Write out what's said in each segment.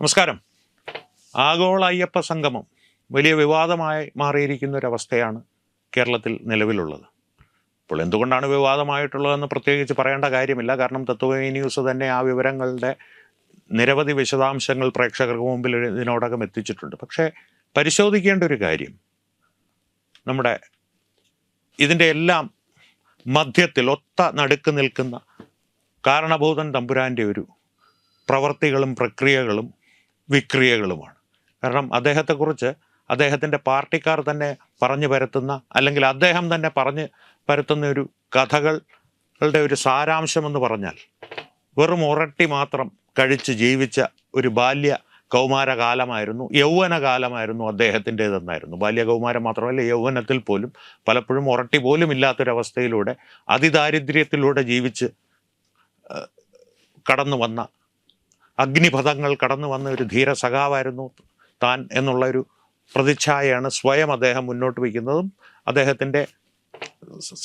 നമസ്കാരം. ആഗോള അയ്യപ്പ സംഗമം വലിയ വിവാദമായി മാറിയിരിക്കുന്ന ഒരവസ്ഥയാണ് കേരളത്തിൽ നിലവിലുള്ളത്. ഇപ്പോൾ എന്തുകൊണ്ടാണ് വിവാദമായിട്ടുള്ളതെന്ന് പ്രത്യേകിച്ച് പറയേണ്ട കാര്യമില്ല. കാരണം തത്വമേ ന്യൂസ് തന്നെ ആ വിവരങ്ങളുടെ നിരവധി വിശദാംശങ്ങൾ പ്രേക്ഷകർക്ക് മുമ്പിൽ ഇതിനോടകം എത്തിച്ചിട്ടുണ്ട്. പക്ഷേ പരിശോധിക്കേണ്ട ഒരു കാര്യം. നമ്മുടെ ഇതിന്റെ എല്ലാം മധ്യത്തിൽ ഒത്ത നടുക്ക് നിൽക്കുന്ന കാരണഭൂതൻ തമ്പുരാന്റെ ഒരു പ്രവർത്തികളും പ്രക്രിയകളും വിക്രിയകളുമാണ്. കാരണം അദ്ദേഹത്തെക്കുറിച്ച് അദ്ദേഹത്തിന്റെ പാർട്ടിക്കാർ തന്നെ പറഞ്ഞു പരത്തുന്ന അല്ലെങ്കിൽ അദ്ദേഹം തന്നെ പറഞ്ഞ് പരത്തുന്ന ഒരു കഥകളുടെ ഒരു സാരാംശമെന്ന് പറഞ്ഞാൽ വെറും ഉറട്ടി മാത്രം കഴിച്ച് ജീവിച്ച ഒരു ബാല്യ കൗമാര കാലമായിരുന്നു യൗവന കാലമായിരുന്നു അദ്ദേഹത്തിന്റെതെന്നായിരുന്നു. ബാല്യ കൗമാരം മാത്രമല്ല യൗവനത്തിൽ പോലും പലപ്പോഴും ഉറട്ടി പോലും ഇല്ലാത്തൊരവസ്ഥയിലൂടെ അതിദാരിദ്ര്യത്തിലൂടെ ജീവിച്ച് കടന്നു വന്ന അഗ്നിപഥങ്ങൾ കടന്നു വന്ന ഒരു ധീര സഖാവായിരുന്നു താൻ എന്നുള്ള ഒരു പ്രതിച്ഛായയാണ് സ്വയം അദ്ദേഹം മുന്നോട്ട് വയ്ക്കുന്നതും അദ്ദേഹത്തിന്റെ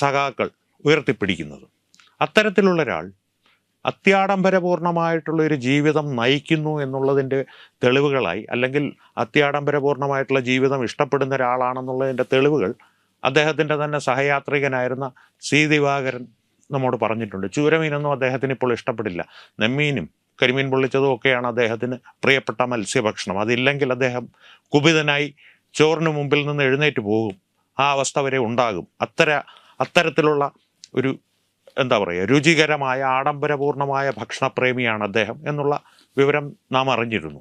സഖാക്കൾ ഉയർത്തിപ്പിടിക്കുന്നതും. അത്തരത്തിലുള്ള ഒരാൾ അത്യാഡംബരപൂർണമായിട്ടുള്ള ഒരു ജീവിതം നയിക്കുന്നു എന്നുള്ളതിന്റെ തെളിവുകളായി അല്ലെങ്കിൽ അത്യാഡംബരപൂർണമായിട്ടുള്ള ജീവിതം ഇഷ്ടപ്പെടുന്ന ഒരാളാണെന്നുള്ളതിന്റെ തെളിവുകൾ അദ്ദേഹത്തിന്റെ തന്നെ സഹയാത്രികനായിരുന്ന സി ദിവാകരൻ നമ്മോട് പറഞ്ഞിട്ടുണ്ട്. ചൂരമീനൊന്നും അദ്ദേഹത്തിന് ഇപ്പോൾ ഇഷ്ടപ്പെടില്ല. നെമ്മീനും കരിമീൻ പൊള്ളിച്ചതും ഒക്കെയാണ് അദ്ദേഹത്തിന് പ്രിയപ്പെട്ട മത്സ്യഭക്ഷണം. അതില്ലെങ്കിൽ അദ്ദേഹം കുപിതനായി ചോറിന് മുമ്പിൽ നിന്ന് എഴുന്നേറ്റ് പോകും. ആ അവസ്ഥ വരെ ഉണ്ടാകും. അത്തര അത്തരത്തിലുള്ള ഒരു എന്താ പറയുക രുചികരമായ ആഡംബരപൂർണമായ ഭക്ഷണപ്രേമിയാണ് അദ്ദേഹം എന്നുള്ള വിവരം നാം അറിഞ്ഞിരുന്നു.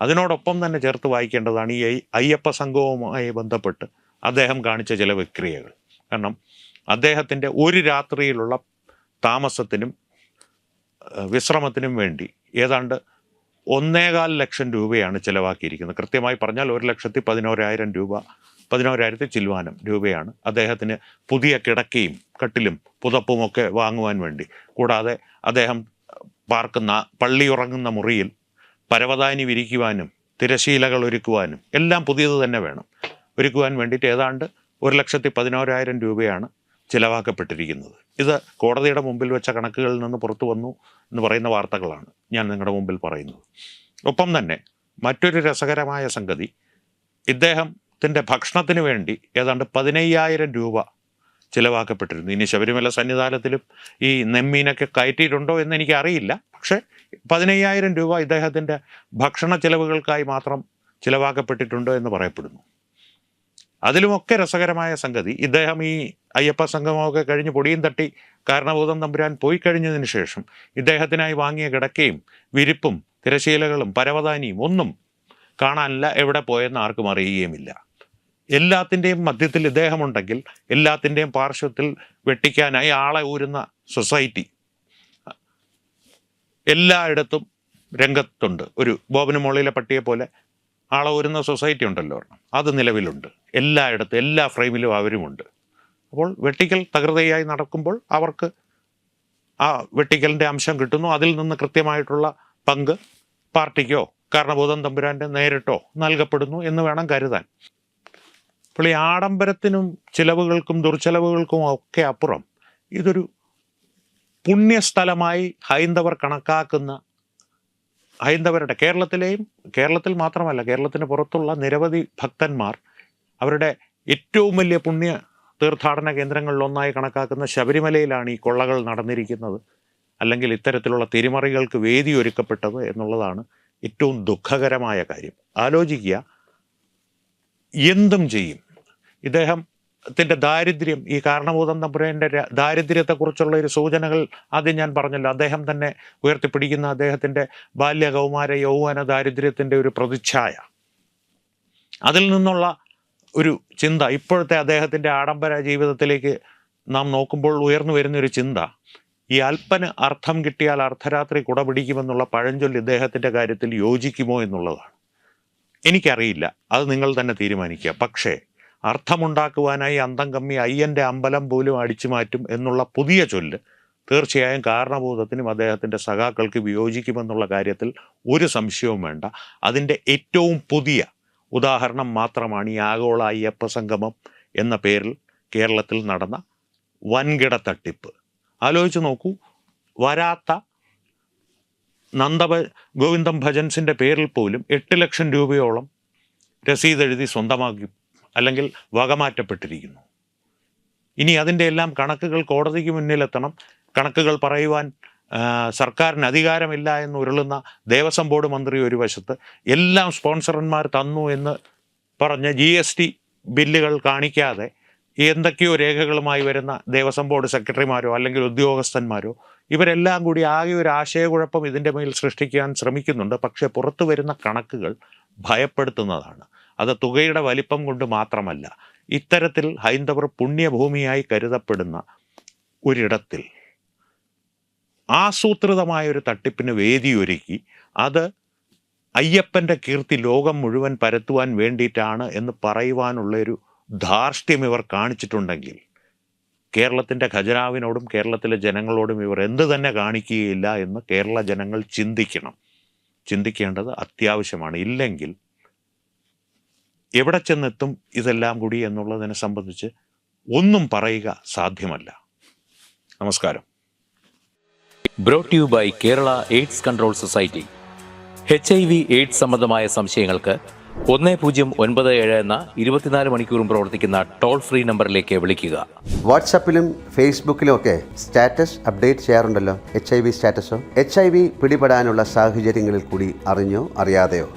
അതിനോടൊപ്പം തന്നെ ചേർത്ത് വായിക്കേണ്ടതാണ് ഈ അയ്യ- അയ്യപ്പ സംഘവുമായി ബന്ധപ്പെട്ട് അദ്ദേഹം കാണിച്ച ചില വിക്രിയകൾ. കാരണം അദ്ദേഹത്തിന്റെ ഒരു രാത്രിയിലുള്ള താമസത്തിനും വിശ്രമത്തിനും വേണ്ടി. ഏതാണ്ട് ഒന്നേകാൽ ലക്ഷം രൂപയാണ് ചിലവാക്കിയിരിക്കുന്നത്. കൃത്യമായി പറഞ്ഞാൽ ഒരു ലക്ഷത്തി പതിനോരായിരം രൂപ പതിനോരായിരത്തി ചിൽവാനം രൂപയാണ് അദ്ദേഹത്തിന് പുതിയ കിടക്കയും കട്ടിലും പുതപ്പുമൊക്കെ വാങ്ങുവാൻ വേണ്ടി. കൂടാതെ അദ്ദേഹം പാർക്കുന്ന പള്ളി ഉറങ്ങുന്ന മുറിയിൽ പരവതാനി വിരിക്കുവാനും തിരശീലകൾ ഒരുക്കുവാനും എല്ലാം പുതിയത് തന്നെ വേണം. ഒരുക്കുവാൻ വേണ്ടിയിട്ട് ഏതാണ്ട് ഒരു ലക്ഷത്തി പതിനോരായിരം രൂപയാണ് ചിലവാക്കപ്പെട്ടിരിക്കുന്നത്. ഇത് കോടതിയുടെ മുമ്പിൽ വെച്ച കണക്കുകളിൽ നിന്ന് പുറത്തു വന്നു എന്ന് പറയുന്ന വാർത്തകളാണ് ഞാൻ നിങ്ങളുടെ മുമ്പിൽ പറയുന്നത്. ഒപ്പം തന്നെ മറ്റൊരു രസകരമായ സംഗതി ഇദ്ദേഹത്തിന്റെ ഭക്ഷണത്തിന് വേണ്ടി ഏതാണ്ട് പതിനയ്യായിരം രൂപ ചിലവാക്കപ്പെട്ടിരുന്നു. ഇനി ശബരിമല സന്നിധാനത്തിലും ഈ നെമ്മീനൊക്കെ കയറ്റിയിട്ടുണ്ടോ എന്ന് എനിക്ക് അറിയില്ല പക്ഷേ പതിനയ്യായിരം രൂപ ഇദ്ദേഹത്തിന്റെ ഭക്ഷണ ചിലവുകൾക്കായി മാത്രം ചിലവാക്കപ്പെട്ടിട്ടുണ്ടോ എന്ന് പറയപ്പെടുന്നു. അതിലുമൊക്കെ രസകരമായ സംഗതി. ഇദ്ദേഹം ഈ അയ്യപ്പ സംഗമമൊക്കെ കഴിഞ്ഞ് പൊടിയും തട്ടി കാരണഭൂതം തമ്പുരാൻ പോയി കഴിഞ്ഞതിന് ശേഷം ഇദ്ദേഹത്തിനായി വാങ്ങിയ കിടക്കയും വിരിപ്പും തിരശീലകളും പരവതാനിയും ഒന്നും കാണാനില്ല എവിടെ പോയെന്ന് ആർക്കും അറിയുകയുമില്ല. എല്ലാത്തിന്റെയും മധ്യത്തിൽ ഇദ്ദേഹമുണ്ടെങ്കിൽ എല്ലാത്തിന്റെയും പാർശ്വത്തിൽ വെട്ടിക്കാനായി ആളെ ഊരുന്ന സൊസൈറ്റി എല്ലായിടത്തും രംഗത്തുണ്ട്. ഒരു ബോബന് മോളിലെ പട്ടിയെ പോലെ ആളെ ഊരുന്ന സൊസൈറ്റി ഉണ്ടല്ലോ അത് നിലവിലുണ്ട്. എല്ലായിടത്തും എല്ലാ ഫ്രെയിമിലും അവരുമുണ്ട്. അപ്പോൾ വെട്ടിക്കൽ തകൃതയായി നടക്കുമ്പോൾ അവർക്ക് ആ വെട്ടിക്കലിന്റെ അംശം കിട്ടുന്നു. അതിൽ നിന്ന് കൃത്യമായിട്ടുള്ള പങ്ക് പാർട്ടിക്കോ കാരണബോധം തമ്പുരാന്റെ നേരിട്ടോ നൽകപ്പെടുന്നു എന്ന് വേണം കരുതാൻ. അപ്പോൾ ഈ ആഡംബരത്തിനും ചിലവുകൾക്കും ദുർച്ചെലവുകൾക്കും ഒക്കെ അപ്പുറം ഇതൊരു പുണ്യസ്ഥലമായി ഹൈന്ദവർ കണക്കാക്കുന്ന ഹൈന്ദവരുടെ കേരളത്തിലെയും കേരളത്തിൽ മാത്രമല്ല കേരളത്തിന് പുറത്തുള്ള നിരവധി ഭക്തന്മാർ അവരുടെ ഏറ്റവും വലിയ പുണ്യ തീർത്ഥാടന കേന്ദ്രങ്ങളിലൊന്നായി കണക്കാക്കുന്ന ശബരിമലയിലാണ് ഈ കൊള്ളകൾ നടന്നിരിക്കുന്നത്. അല്ലെങ്കിൽ ഇത്തരത്തിലുള്ള തിരിമറികൾക്ക് വേദി ഒരുക്കപ്പെട്ടത് എന്നുള്ളതാണ് ഏറ്റവും ദുഃഖകരമായ കാര്യം. ആലോചിക്കുക എന്തും ചെയ്യും. ഇദ്ദേഹത്തിന്റെ ദാരിദ്ര്യം ഈ കാരണഭൂതം തമ്പുരാന്റെ ദാരിദ്ര്യത്തെക്കുറിച്ചുള്ള ഒരു സൂചനകൾ ആദ്യം ഞാൻ പറഞ്ഞല്ലോ. അദ്ദേഹം തന്നെ ഉയർത്തിപ്പിടിക്കുന്ന അദ്ദേഹത്തിന്റെ ബാല്യകൗമാര യൗവന ദാരിദ്ര്യത്തിന്റെ ഒരു പ്രതിച്ഛായ. അതിൽ നിന്നുള്ള ഒരു ചിന്ത ഇപ്പോഴത്തെ അദ്ദേഹത്തിന്റെ ആഡംബര ജീവിതത്തിലേക്ക് നാം നോക്കുമ്പോൾ ഉയർന്നു വരുന്ന ഒരു ചിന്ത ഈ അല്പന് അർത്ഥം കിട്ടിയാൽ അർദ്ധരാത്രി കുട പിടിക്കുമെന്നുള്ള പഴഞ്ചൊല്ലി ഇദ്ദേഹത്തിന്റെ കാര്യത്തിൽ യോജിക്കുമോ എന്നുള്ളതാണ്. എനിക്കറിയില്ല. അത് നിങ്ങൾ തന്നെ തീരുമാനിക്കുക. പക്ഷേ അർത്ഥമുണ്ടാക്കുവാനായി അന്തം കമ്മി അയ്യന്റെ അമ്പലം പോലും അടിച്ചു മാറ്റും എന്നുള്ള പുതിയ ചൊല്ല് തീർച്ചയായും കാരണബോധത്തിനും അദ്ദേഹത്തിന്റെ സഖാക്കൾക്ക് വിയോജിക്കുമെന്നുള്ള കാര്യത്തിൽ ഒരു സംശയവും വേണ്ട. അതിന്റെ ഏറ്റവും പുതിയ ഉദാഹരണം മാത്രമാണ് ഈ ആഗോള അയ്യപ്പ സംഗമം എന്ന പേരിൽ കേരളത്തിൽ നടന്ന വൻകിട തട്ടിപ്പ്. ആലോചിച്ച് നോക്കൂ വരാത്ത നന്ദ ഗോവിന്ദം ഭജൻസിന്റെ പേരിൽ പോലും എട്ട് ലക്ഷം രൂപയോളം രസീത് എഴുതി സ്വന്തമാക്കി അല്ലെങ്കിൽ വകമാറ്റപ്പെട്ടിരിക്കുന്നു. ഇനി അതിന്റെ എല്ലാം കണക്കുകൾ കോടതിക്ക് മുന്നിലെത്തണം. കണക്കുകൾ പറയുവാൻ സർക്കാരിന് അധികാരമില്ല എന്ന് ഉരുളുന്ന ദേവസ്വം ബോർഡ് മന്ത്രി ഒരു വശത്ത് എല്ലാം സ്പോൺസർമാർ തന്നു എന്ന് പറഞ്ഞ ജി എസ് ടി ബില്ലുകൾ കാണിക്കാതെ എന്തൊക്കെയോ രേഖകളുമായി വരുന്ന ദേവസ്വം ബോർഡ് സെക്രട്ടറിമാരോ അല്ലെങ്കിൽ ഉദ്യോഗസ്ഥന്മാരോ ഇവരെല്ലാം കൂടി ആകെ ഒരു ആശയക്കുഴപ്പം ഇതിന്റെ മേൽ സൃഷ്ടിക്കാൻ ശ്രമിക്കുന്നുണ്ട്. പക്ഷേ പുറത്തു വരുന്ന കണക്കുകൾ ഭയപ്പെടുത്തുന്നതാണ്. അത് തുകയുടെ വലിപ്പം കൊണ്ട് മാത്രമല്ല ഇത്തരത്തിൽ ഹൈന്ദവർ പുണ്യഭൂമിയായി കരുതപ്പെടുന്ന ഒരിടത്തിൽ ആസൂത്രിതമായ ഒരു തട്ടിപ്പിന് വേദിയൊരുക്കി അത് അയ്യപ്പന്റെ കീർത്തി ലോകം മുഴുവൻ പരത്തുവാൻ വേണ്ടിയിട്ടാണ് എന്ന് പറയുവാനുള്ളൊരു ധാർഷ്ട്യം ഇവർ കാണിച്ചിട്ടുണ്ടെങ്കിൽ കേരളത്തിന്റെ ഖജനാവിനോടും കേരളത്തിലെ ജനങ്ങളോടും ഇവർ എന്ത് തന്നെ കാണിക്കുകയില്ല എന്ന് കേരള ജനങ്ങൾ ചിന്തിക്കണം. ചിന്തിക്കേണ്ടത് അത്യാവശ്യമാണ്. ഇല്ലെങ്കിൽ എവിടെ ചെന്നെത്തും ഇതെല്ലാം കൂടി എന്നുള്ളതിനെ സംബന്ധിച്ച് ഒന്നും പറയുക സാധ്യമല്ല. നമസ്കാരം. Brought you by Kerala AIDS control society H I V AIDS സംബന്ധമായ സംശയങ്ങൾക്ക് ഒന്ന് പൂജ്യം ഒൻപത് ഏഴ് എന്ന ഇരുപത്തിനാല് മണിക്കൂറും പ്രവർത്തിക്കുന്ന ടോൾ ഫ്രീ നമ്പറിലേക്ക് വിളിക്കുക. വാട്സാപ്പിലും ഫേസ്ബുക്കിലും ഒക്കെ സ്റ്റാറ്റസ് അപ്ഡേറ്റ് ചെയ്യാറുണ്ടല്ലോ? എച്ച് ഐ വി സ്റ്റാറ്റസോ? എച്ച് ഐ വി പിടിപെടാനുള്ള സാഹചര്യങ്ങളിൽ കൂടി അറിഞ്ഞോ അറിയാതെയോ?